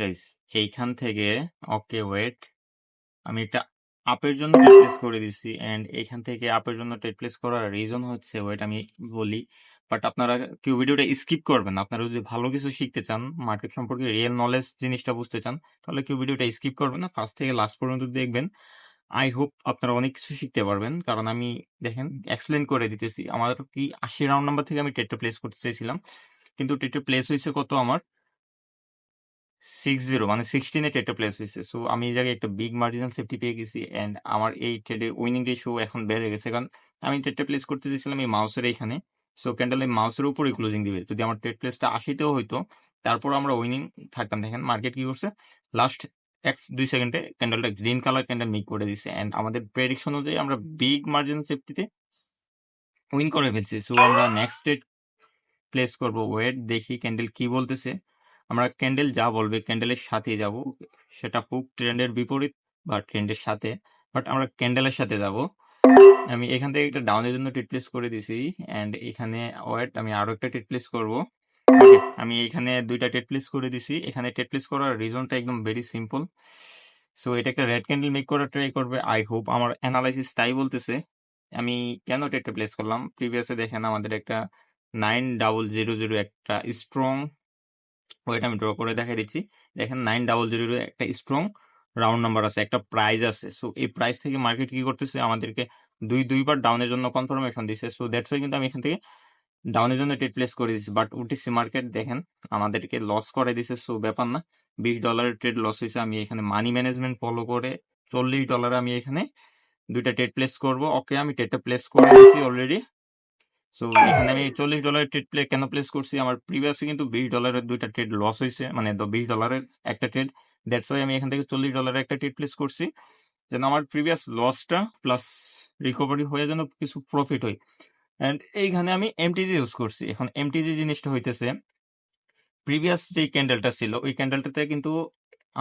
Guys এইখান থেকে okay wait আমি একটা আপের জন্য টেট করে দিছি এন্ড এইখান থেকে আপের জন্য টেট করার রিজন হচ্ছে ওয়েট আমি বলি বাট আপনারা কেউ ভিডিওটা স্কিপ করবেন আপনারা যদি ভালো কিছু শিখতে চান মার্কেট সম্পর্কে রিয়েল নলেজ জিনিসটা বুঝতে চান, তাহলে কেউ ভিডিওটা স্কিপ করবেন না। ফার্স্ট থেকে লাস্ট পর্যন্ত দেখবেন। আই হোপ আপনারা অনেক কিছু শিখতে পারবেন, কারণ আমি দেখেন এক্সপ্লেন করে দিতেছি। আমার কি আশি রাউন্ড নাম্বার থেকে আমি টেটটা প্লেস করতে চাইছিলাম, কিন্তু টেটটা প্লেস হয়েছে কত আমার? সিক্স জিরো মানে সিক্সটিনে ট্রেডটা প্লেস হয়েছে। সো আমি এই জায়গায় একটা বিগ মার্জিনাল সেফটি পেয়ে গেছি অ্যান্ড আমার এই ট্রেডের উইনিং রেশিও এখন বেড়ে গেছে। কারণ আমি ট্রেডটা প্লেস করতে চাইছিলাম এই মাউসের এইখানে। সো ক্যান্ডেল এই মাউসের উপরই ক্লোজিং দিবে। যদি আমার ট্রেড প্লেসটা আশিতেও হইতো তারপর আমরা উইনিং থাকতাম। দেখেন মার্কেট কি করছে? লাস্ট এক্স দুই সেকেন্ডে ক্যান্ডেলটা গ্রিন কালার ক্যান্ডেল মিক করে দিছে। অ্যান্ড আমাদের প্রেডিকশন অনুযায়ী আমরা বিগ মার্জিনাল সেফটিতে উইন করে ফেলছি। সো আমরা নেক্সট ট্রেড প্লেস করব। ওয়েট দেখি ক্যান্ডেল কি বলতেছে। আমরা ক্যান্ডেল যা বলবে ক্যান্ডেলের সাথে যাব। সেটা হোক ট্রেন্ডের বিপরীত বা ট্রেন্ডের সাথে বাট আমরা ক্যান্ডেলের সাথে যাব। আমি এখান থেকে একটা ডাউনের জন্য টিট প্লেস করে দিছি অ্যান্ড এখানে ওয়েট আমি আরও একটা টিট প্লেস করব। আমি এখানে দুইটা টেট প্লেস করে দিছি। এখানে টেট প্লেস করার রিজনটা একদম ভেরি সিম্পল সো এটা একটা রেড ক্যান্ডেল মেক করার ট্রাই করবে। আই হোপ আমার অ্যানালাইসিস তাই বলতেছে। আমি কেন টেটটা প্লেস করলাম? প্রিভিয়াসে দেখেন আমাদের একটা নাইন ডাবল জিরো জিরো একটা স্ট্রং ওইটা আমি ড্র করে দেখাই দিচ্ছি। দেখেন নাইন ডাবল জিরো একটা স্ট্রং রাউন্ড নাম্বার আছে, একটা প্রাইজ আছে। সো এই প্রাইস থেকে মার্কেট কি করতেছে? আমাদেরকে দুই, দুইবার ডাউনের জন্য কনফার্মেশন দিছে। সো দ্যাটস ওয়াই কিন্তু আমি এখান থেকে ডাউনের জন্য ট্রেড প্লেস করে দিচ্ছি বাট উটিসি মার্কেট দেখেন, আমাদেরকে লস করে দিছে। সো ব্যাপার না, বিশ ডলারের ট্রেড লস হয়েছে। আমি এখানে মানি ম্যানেজমেন্ট ফলো করে চল্লিশ ডলার আমি এখানে দুইটা ট্রেড প্লেস করব। ওকে আমি ট্রেডটা প্লেস করে দিচ্ছি অলরেডি সো এখানে আমি চল্লিশ ডলারের ট্রেড প্লে কেন প্লেস করছি? আমার প্রিভিয়াসে কিন্তু বিশ ডলারের দুইটা ট্রেড লস হয়েছে মানে বিশ ডলারের একটা ট্রেড দ্যাটস ওয়াই আমি এখান থেকে চল্লিশ ডলারের একটা ট্রেড প্লেস করছি। যেন আমার প্রিভিয়াস লসটা প্লাস রিকভারি হয়ে যেন কিছু প্রফিট হয়। অ্যান্ড এইখানে আমি এমটিজি ইউজ করছি। এখন এমটিজি জিনিসটা হইতেছে প্রিভিয়াস যে ক্যান্ডেলটা ছিল ওই ক্যান্ডেলটাতে কিন্তু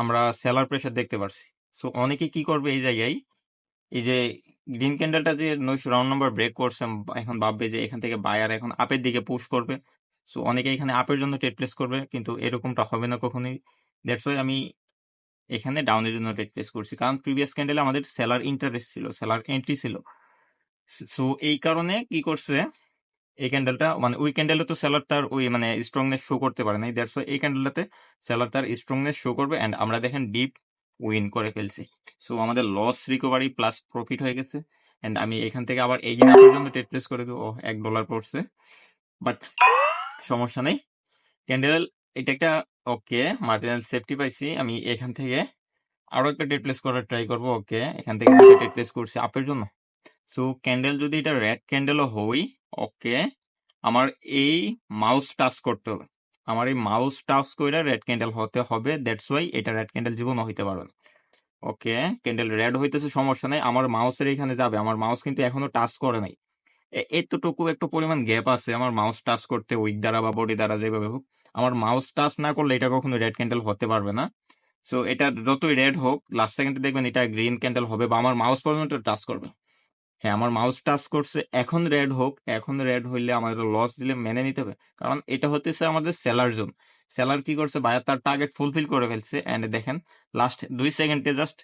আমরা সেলার প্রেশার দেখতে পারছি। সো অনেকে কি করবে এই জায়গায় এই যে গ্রিন ক্যান্ডেলটা যে নয়শো রাউন্ড নাম্বার ব্রেক করছে এখন ভাববে যে এখান থেকে বায়ার এখন আপের দিকে পুশ করবে। সো অনেকে এখানে আপের জন্য টেট প্লেস করবে, কিন্তু এরকমটা হবে না কখনোই। দ্যাটস ওয়াই আমি এখানে ডাউনের জন্য টেট প্লেস করছি। কারণ প্রিভিয়াস ক্যান্ডেলে আমাদের সেলার ইন্টারেস্ট ছিল সেলার এন্ট্রি ছিল। সো এই কারণে কি করছে, এই ক্যান্ডেলটা মানে ওই ক্যান্ডেলে তো সেলার তার ওই মানে স্ট্রংনেস শো করতে পারে না দ্যাটস ওয়াই এই ক্যান্ডেলটাতে সেলার তার স্ট্রংনেস শো করবে। অ্যান্ড আমরা দেখেন ডিপ উইন করে ফেলছি। সো আমাদের লস রিকভারি প্লাস প্রফিট হয়ে গেছে। এন্ড আমি এখান থেকে আবার এগিয়ে আসার জন্য টেট প্লেস করে দেবো। এক ডলার পড়ছে। বাট সমস্যা নেই। ক্যান্ডেল এটা একটা ওকে মার্জিনাল সেফটি পাইছি। আমি এখান থেকে আরও একটা টেট প্লেস করার ট্রাই করব। ওকে এখান থেকে টেট প্লেস করছি আপের জন্য। সো ক্যান্ডেল যদি এটা রেড ক্যান্ডেলও হই ওকে আমার এই মাউস টাচ করতে হবে। আমার এই মাউস টাচ করে রেড ক্যান্ডেল হতে হবে দ্যাটস ওয়াই এটা রেড ক্যান্ডেল জীবনও হইতে পারবে না। ওকে ক্যান্ডেল রেড হইতেছে, সমস্যা নাই, আমার মাউসের এখানে যাবে, আমার মাউস কিন্তু এখনও টাচ করে নাই। এতটুকু একটু পরিমাণ গ্যাপ আছে, আমার মাউস টাচ করতে উইক দ্বারা বা বডি দ্বারা যেভাবে হোক, আমার মাউস টাচ না করলে এটা কখনো রেড ক্যান্ডেল হতে পারবে না। সো এটা যতই রেড হোক লাস্ট সেকেন্ডে দেখবেন এটা গ্রিন ক্যান্ডেল হবে বা আমার মাউস পর্যন্ত টাচ করবে। হ্যাঁ আমার মাউস টাচ করছে, এখন রেড হোক, এখন রেড হইলে আমাদের লস দিলে মেনে নিতে হবে। কারণ এটা হতেছে আমাদের সেলার জোন সেলার কি করছে? বায়ার তার টার্গেট ফুলফিল করে ফেলছে। এন্ড দেখেন লাস্ট দুই সেকেন্ডে জাস্ট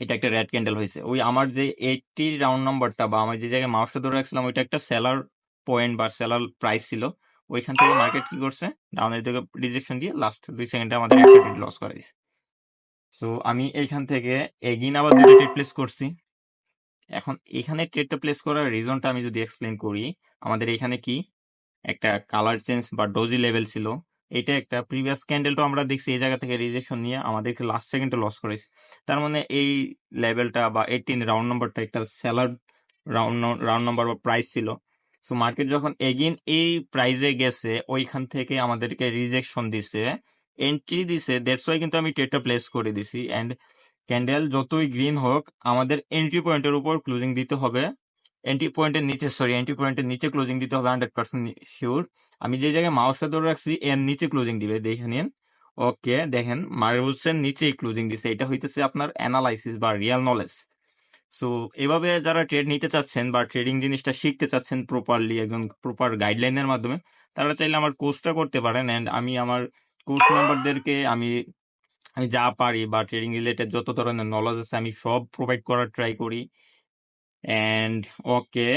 এটা একটা রেড ক্যান্ডেল হয়েছে ওই আমার যে এইটটি রাউন্ড নাম্বারটা বা আমার যে জায়গায় মাউসটা ধরে রাখছিলাম, ওইটা একটা সেলার পয়েন্ট বা সেলার প্রাইস ছিল। ওইখান থেকে মার্কেট কি করছে? ডাউনের দিকে রিজেকশন দিয়ে লাস্ট দুই সেকেন্ডে আমাদের একটা লস করাইছে। সো আমি এইখান থেকে এগিন আবার দুটো টেট প্লেস করছি। এখন এখানে ট্রেডটা প্লেস করার রিজনটা আমি যদি এক্সপ্লেন করি, আমাদের এখানে কি? একটা কালার চেঞ্জ বা ডোজি লেভেল ছিল। এটা একটা প্রিভিয়াস ক্যান্ডেলটা আমরা দেখছি, এই জায়গা থেকে রিজেকশন নিয়ে আমাদেরকে লাস্ট সেকেন্ডে লস করেছে। তার মানে এই লেভেলটা বা এইটিন রাউন্ড নাম্বারটা একটা সেলার রাউন্ড রাউন্ড নাম্বার বা প্রাইস ছিল। সো মার্কেট যখন এগেন এই প্রাইজে গেছে, ওইখান থেকে আমাদেরকে রিজেকশন দিছে এন্ট্রি দিছে ওয়াই কিন্তু আমি ট্রেডটা প্লেস করে দিছি। অ্যান্ড ক্যান্ডেল যতই গ্রিন হোক, আমাদের এন্ট্রি পয়েন্টের উপর ক্লোজিং দিতে হবে। এন্ট্রি পয়েন্টের নিচে সরি এন্ট্রি পয়েন্টের নিচে ক্লোজিং দিতে হবে হান্ড্রেড পার্সেন্ট শিওর আমি যে জায়গায় মাউসটা ধরে রাখছি, এর নিচে ক্লোজিং দিবে, দেখে নিন। ওকে দেখেন, মার্বলসের নিচেই ক্লোজিং দিছে। এটা হইতেছে আপনার অ্যানালাইসিস বা রিয়াল নলেজ সো এভাবে যারা ট্রেড নিতে চাচ্ছেন বা ট্রেডিং জিনিসটা শিখতে চাচ্ছেন প্রপারলি একদম প্রপার গাইডলাইনের মাধ্যমে, তারা চাইলে আমার কোর্সটা করতে পারেন। অ্যান্ড আমি আমার কোর্স মেম্বারদেরকে আমি আমি যা পারি বা ট্রেডিং রিলেটেড যত ধরনের নলেজ আছে আমি সব প্রোভাইড করার ট্রাই করি। অ্যান্ড ওকে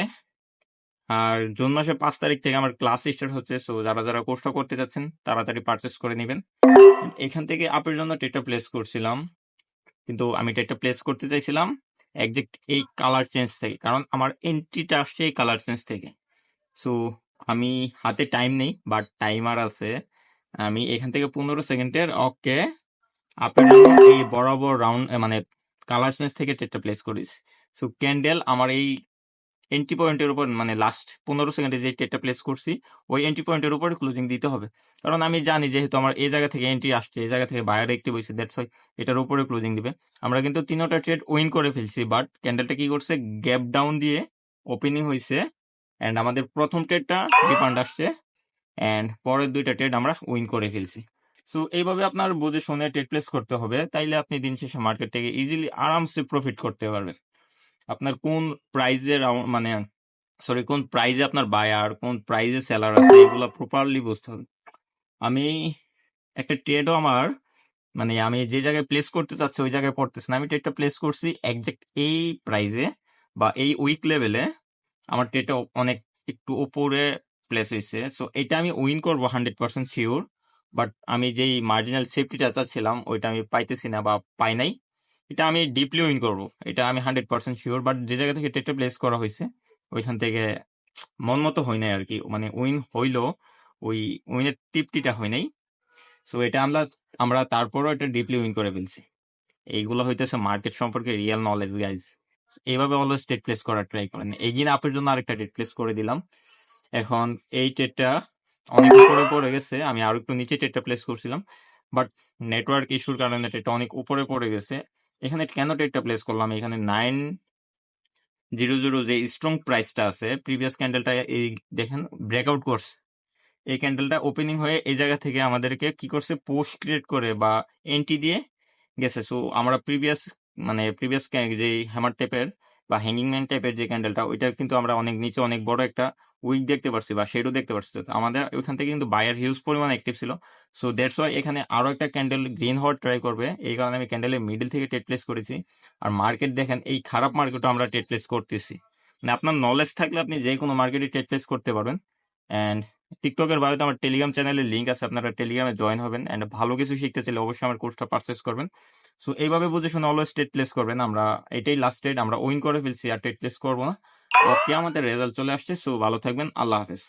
আর জুন মাসের পাঁচ তারিখ থেকে আমার ক্লাস স্টার্ট হচ্ছে সো যারা যারা কোর্সটা করতে যাচ্ছেন, তাড়াতাড়ি পারচেস করে নেবেন। এখান থেকে আপের জন্য টেটটা প্লেস করছিলাম, কিন্তু আমি টেটটা প্লেস করতে চাইছিলাম একজ্যাক্ট এই কালার চেঞ্জ থেকে, কারণ আমার এন্ট্রিটা আসছে এই কালার চেঞ্জ থেকে। সো আমি হাতে টাইম নেই বাট টাইমার আছে। আমি এখান থেকে পনেরো সেকেন্ডের ওকে আপের এই বরাবর রাউন্ড মানে কালার চেঞ্জ থেকে টেটটা প্লেস করিস। সো ক্যান্ডেল আমার এই এন্ট্রি পয়েন্টের উপর মানে লাস্ট পনেরো সেকেন্ডে যে টেটটা প্লেস করছি, ওই এন্ট্রি পয়েন্টের উপরে ক্লোজিং দিতে হবে। কারণ আমি জানি যেহেতু আমার এই জায়গা থেকে এন্ট্রি আসছে, এই জায়গা থেকে বায়ার একটি বইছে দ্যাটস ওয়াই এটার উপরে ক্লোজিং দিবে। আমরা কিন্তু তিনোটা ট্রেড উইন করে ফেলছি বাট ক্যান্ডেলটা কি করছে? গ্যাপ ডাউন দিয়ে ওপেনিং হয়েছে অ্যান্ড আমাদের প্রথম ট্রেডটা রিফান্ড আসছে অ্যান্ড পরের দুইটা ট্রেড আমরা উইন করে ফেলছি। সো এইভাবে আপনার বুঝে শুনে ট্রেড প্লেস করতে হবে। তাইলে আপনি দিন শেষে মার্কেট থেকে ইজিলি আরামসে প্রফিট করতে পারবেন। আপনার কোন প্রাইজে মানে সরি কোন প্রাইজে আপনার বায়ার কোন প্রাইজে সেলার আছে, এগুলো প্রপারলি বুঝতে হবে। আমি একটা ট্রেডও আমার মানে আমি যে জায়গায় প্লেস করতে চাচ্ছি, ওই জায়গায় পড়তেছে না। আমি ট্রেডটা প্লেস করছি একজ্যাক্ট এই প্রাইজে বা এই উইক লেভেলে আমার ট্রেডটা অনেক একটু উপরে প্লেস হয়েছে সো এটা আমি উইন করব হান্ড্রেড পার্সেন্ট শিওর বাট আমি যেই মার্জিনাল সেফটিটা চাচ্ছিলাম, ওইটা আমি পাইতেছি না বা পাই নাই। এটা আমি ডিপলি উইন করব। এটা আমি হান্ড্রেড পার্সেন্ট শিওর বাট যে জায়গা থেকে ট্রেডটা প্লেস করা হয়েছে ওইখান থেকে মন মতো হয় নাই আর কি মানে উইন হইল, ওই উইনের তৃপ্তিটা হয় নাই। সো এটা আমরা আমরা তারপরও এটা ডিপলি উইন করে ফেলছি। এইগুলো হইতেছে মার্কেট সম্পর্কে রিয়েল নলেজ গাইজ এইভাবে অলওয়েজ টেট প্লেস করার ট্রাই করেন। এগিন আপের জন্য আরেকটা টেট প্লেস করে দিলাম। এখন এই টেটটা অনেক উপরে পড়ে গেছে। আমি আরও একটু নিচে টেটটা প্লেস করছিলাম। বাট নেটওয়ার্ক ইস্যুর কারণে টেটটা অনেক উপরে পড়ে গেছে। এখানে কেন টেটটা প্লেস করলাম? এখানে নাইন জিরো জিরো যে স্ট্রং প্রাইসটা আছে প্রিভিয়াস ক্যান্ডেলটা এই দেখেন ব্রেকআউট করছে। এই ক্যান্ডেলটা ওপেনিং হয়ে এই জায়গা থেকে আমাদেরকে কি করছে? পোস্ট ক্রিয়েট করে বা এন্ট্রি দিয়ে গেছে। সো আমরা প্রিভিয়াস মানে প্রিভিয়াস যে হ্যামার টাইপের বা হ্যাঙ্গিং ম্যান টাইপের যে ক্যান্ডেলটা ওইটা কিন্তু আমরা অনেক নিচে অনেক বড় একটা উইক দেখতে পারছি বা শেডও দেখতে পারছি। আমাদের ওইখান থেকে কিন্তু বায়ার হিউজ পরিমাণ অ্যাক্টিভ ছিল। সো দ্যাটস ওয়াই এখানে আরও একটা ক্যান্ডেল গ্রিন হওয়ার ট্রাই করবে। এই কারণে আমি ক্যান্ডেলের মিডিল থেকে টেট প্লেস করেছি। আর মার্কেট দেখেন, এই খারাপ মার্কেটও আমরা টেট প্লেস করতেছি। মানে আপনার নলেজ থাকলে আপনি যে কোনো মার্কেটে টেট প্লেস করতে পারবেন। অ্যান্ড টিকটকের বায়োতে আমার টেলিগ্রাম চ্যানেলের লিঙ্ক আছে, আপনারা টেলিগ্রামে জয়েন হবেন। অ্যান্ড ভালো কিছু শিখতে চাইলে অবশ্যই আমার কোর্সটা পারচেস করবেন। সো এইভাবে বুঝে শুনে অলওয়েজ টেট প্লেস করবেন। আমরা এটাই লাস্ট ডেট আমরা উইন করে ফেলছি, আর টেট প্লেস করব না। ওকে আমাদের রেজাল্ট চলে আসছে। সো ভালো থাকবেন। আল্লাহ হাফেজ।